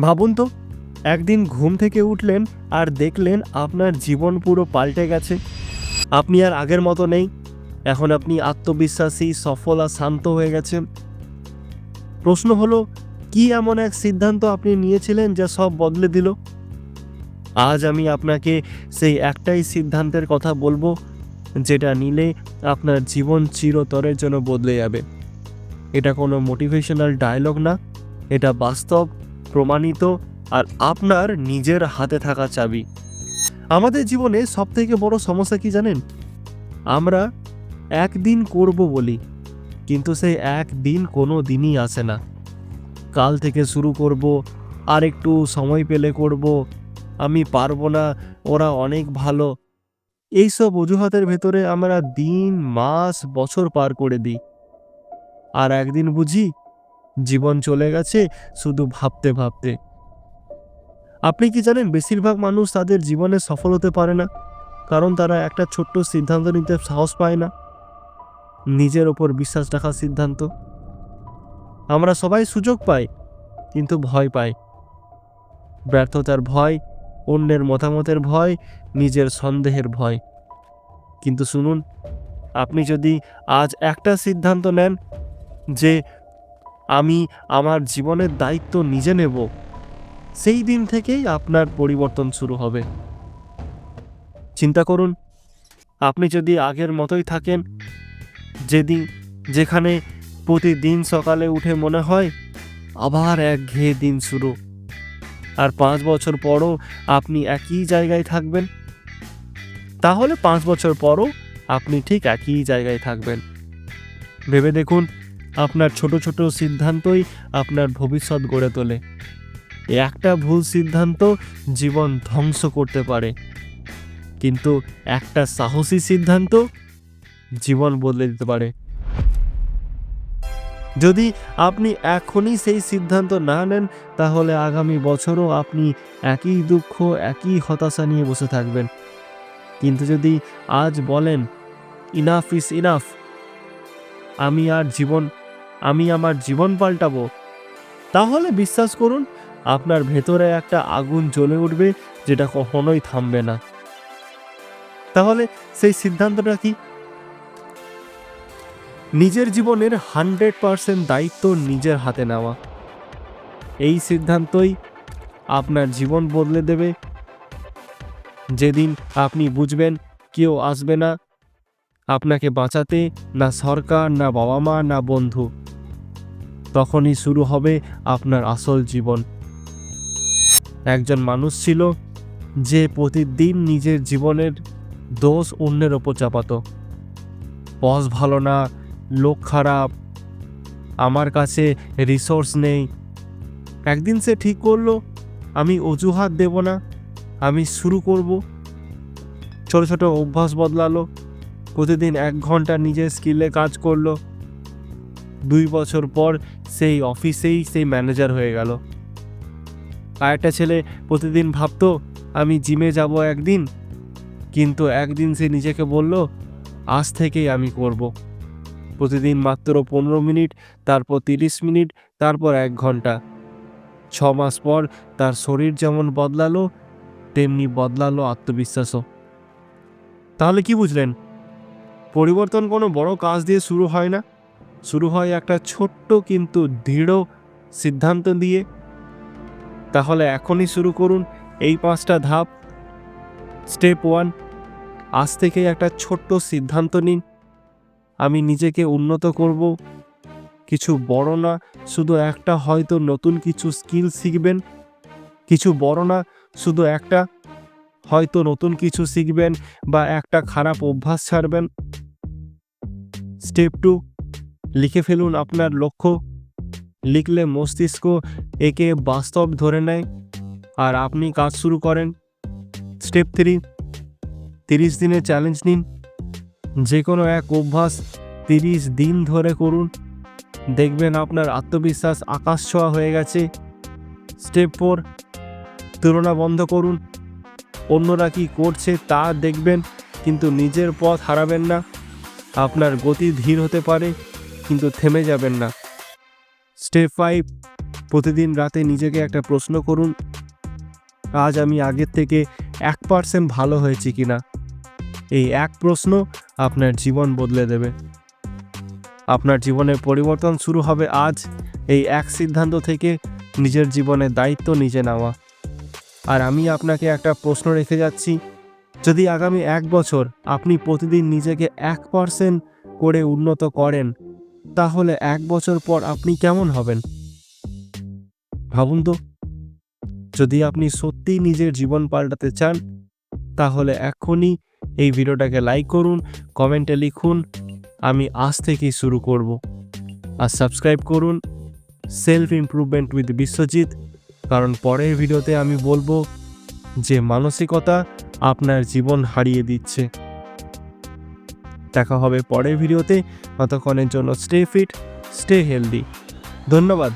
ভাবুন তো, একদিন ঘুম থেকে উঠলেন আর দেখলেন আপনার জীবন পুরো পাল্টে গেছে। আপনি আর আগের মতো নেই। এখন আপনি আত্মবিশ্বাসী, সফল আর শান্ত হয়ে গেছেন। প্রশ্ন হলো, কি এমন এক সিদ্ধান্ত আপনি নিয়েছিলেন যা সব বদলে দিল? আজ আমি আপনাকে সেই একটাই সিদ্ধান্তের কথা বলব, যেটা নিলে আপনার জীবন চিরতরের জন্য বদলে যাবে। এটা কোনো মোটিভেশনাল ডায়লগ না, এটা বাস্তব প্রমাণিত আর আপনার নিজের হাতে থাকা চাবি। আমাদের জীবনে সবথেকে বড় সমস্যা কি জানেন? আমরা একদিন করব বলি, কিন্তু সেই একদিন কোনো দিনই আসে না। কাল থেকে শুরু করব, আর একটু সময় পেলে করব। আমি পারব না, ওরা অনেক ভালো। এইসব অজুহাতের ভেতরে আমরা দিন, মাস, বছর পার করে দিই। আর একদিন বুঝি জীবন চলে গেছে শুধু ভাবতে ভাবতে। আপনি কি জানেন, বেশিরভাগ মানুষ তাদের জীবনে সফল হতে পারে না, কারণ তারা একটা ছোট্ট সিদ্ধান্ত নিতে সাহস পায় না। নিজের ওপর বিশ্বাস রাখার সিদ্ধান্ত। আমরা সবাই সুযোগ পাই, কিন্তু ভয় পাই। ব্যর্থতার ভয়, অন্যের মতামতের ভয়, নিজের সন্দেহের ভয়। কিন্তু শুনুন, আপনি যদি আজ একটা সিদ্ধান্ত নেন যে আমি আমার জীবনের দায়িত্ব নিজে নেব। সেই দিন থেকেই আপনার পরিবর্তন শুরু হবে। চিন্তা করুন, আপনি যদি আগের মতোই থাকেন, যেদিন, যেখানে প্রতিদিন সকালে উঠে মনে হয়, আবার এক ঘেয়ে দিন শুরু। আর পাঁচ বছর পরও আপনি একই জায়গায় থাকবেন, তাহলে পাঁচ বছর পরও আপনি ঠিক একই জায়গায় থাকবেন। ভেবে দেখুন আপনার ছোট ছোট সিদ্ধান্তই আপনার ভবিষ্যৎ গড়ে তোলে। একটা ভুল সিদ্ধান্ত জীবন ধ্বংস করতে পারে। কিন্তু একটা সাহসী সিদ্ধান্ত জীবন বদলে দিতে পারে। যদি আপনি এখনই সেই সিদ্ধান্ত না নেন, তাহলে আগামী বছরও আপনি একই দুঃখ, একই হতাশা নিয়ে বসে থাকবেন। কিন্তু যদি আজ বলেন, ইনাফ ইস ইনাফ, আমি আর জীবন আমি আমার জীবন পাল্টাবো। তাহলে বিশ্বাস করুন, আপনার ভেতরে একটা আগুন জ্বলে উঠবে যেটা কখনোই থামবে না। তাহলে সেই সিদ্ধান্তটা কি? নিজের জীবনের হান্ড্রেড পারসেন্ট দায়িত্ব নিজের হাতে নেওয়া। এই সিদ্ধান্তই আপনার জীবন বদলে দেবে। যেদিন আপনি বুঝবেন কেউ আসবে না। আপনাকে বাঁচাতে না সরকার, না বাবা মা, না বন্ধু। তখনই শুরু হবে আপনার আসল জীবন। একজন মানুষ ছিল যে প্রতিদিন নিজের জীবনের দোষ অন্যের ওপর চাপাতো। বস ভালো না, লোক খারাপ, আমার কাছে রিসোর্স নেই। একদিন সে ঠিক করল, আমি অজুহাত দেব না, আমি শুরু করব। ছোট ছোট অভ্যাস বদলালো, প্রতিদিন এক ঘণ্টা নিজের স্কিলে কাজ করল। দুই বছর পর সেই অফিসেই সেই ম্যানেজার হয়ে গেল। আর একটা ছেলে প্রতিদিন ভাবতো, আমি জিমে যাব একদিন, কিন্তু একদিন সে নিজেকে বলল, আজ থেকেই আমি করব। প্রতিদিন মাত্র পনেরো মিনিট, তারপর তিরিশ মিনিট, তারপর এক ঘণ্টা। ছ মাস পর তার শরীর যেমন বদলালো, তেমনি বদলালো আত্মবিশ্বাসও। তাহলে কি বুঝলেন? পরিবর্তন কোনো বড় কাজ দিয়ে শুরু হয় না? শুরু হয় একটা ছোট্ট কিন্তু দৃঢ় সিদ্ধান্ত দিয়ে। তাহলে এখনই শুরু করুন এই পাঁচটা ধাপ। স্টেপ ওয়ান, আজ থেকে একটা ছোট্ট সিদ্ধান্ত নিন। আমি নিজেকে উন্নত করব। কিছু বড় না, শুধু একটা হয়তো নতুন কিছু স্কিল শিখবেন। কিছু বড় না, শুধু একটা হয়তো নতুন কিছু শিখবেন বা একটা খারাপ অভ্যাস ছাড়বেন। স্টেপ টু লিখে ফেলুন আপনার লক্ষ্য। লিখলে মস্তিষ্ক একে বাস্তব ধরে নেয়। আর আপনি কাজ শুরু করেন। স্টেপ থ্রি, তিরিশ দিনের চ্যালেঞ্জ নিন। যে কোনো এক অভ্যাস তিরিশ দিন ধরে করুন। দেখবেন আপনার আত্মবিশ্বাস আকাশ ছোঁয়া হয়ে গেছে। স্টেপ ফোর, তুলনা বন্ধ করুন। অন্যরা কি করছে তা দেখবেন, কিন্তু নিজের পথ হারাবেন না। আপনার গতি ধীর হতে পারে। কিন্তু থেমে যাবেন না। স্টেপ ফাইভ, প্রতিদিন রাতে নিজেকে একটা প্রশ্ন করুন, আজ আমি আগের থেকে এক পার্সেন্ট ভালো হয়েছি কি না? এই এক প্রশ্ন আপনার জীবন বদলে দেবে। আপনার জীবনের পরিবর্তন শুরু হবে আজ, এই এক সিদ্ধান্ত থেকে নিজের জীবনের দায়িত্ব নিজে নেওয়া। আর আমি আপনাকে একটা প্রশ্ন রেখে যাচ্ছি, যদি আগামী এক বছর আপনি প্রতিদিন নিজেকে এক পার্সেন্ট করে উন্নত করেন তাহলে এক বছর পর আপনি কেমন হবেন? ভাবুন তো, যদি আপনি সত্যিই নিজের জীবন পাল্টাতে চান, তাহলে এখনই এই ভিডিওটাকে লাইক করুন কমেন্টে লিখুন, আমি আজ থেকেই শুরু করব। আর সাবস্ক্রাইব করুন সেলফ ইমপ্রুভমেন্ট উইথ বিশ্বজিৎ, কারণ পরের ভিডিওতে আমি বলব যে মানসিকতা আপনার জীবন হারিয়ে দিচ্ছে। দেখা হবে পরের ভিডিওতে। ততক্ষণের জন্য স্টে ফিট স্টে হেলদি ধন্যবাদ।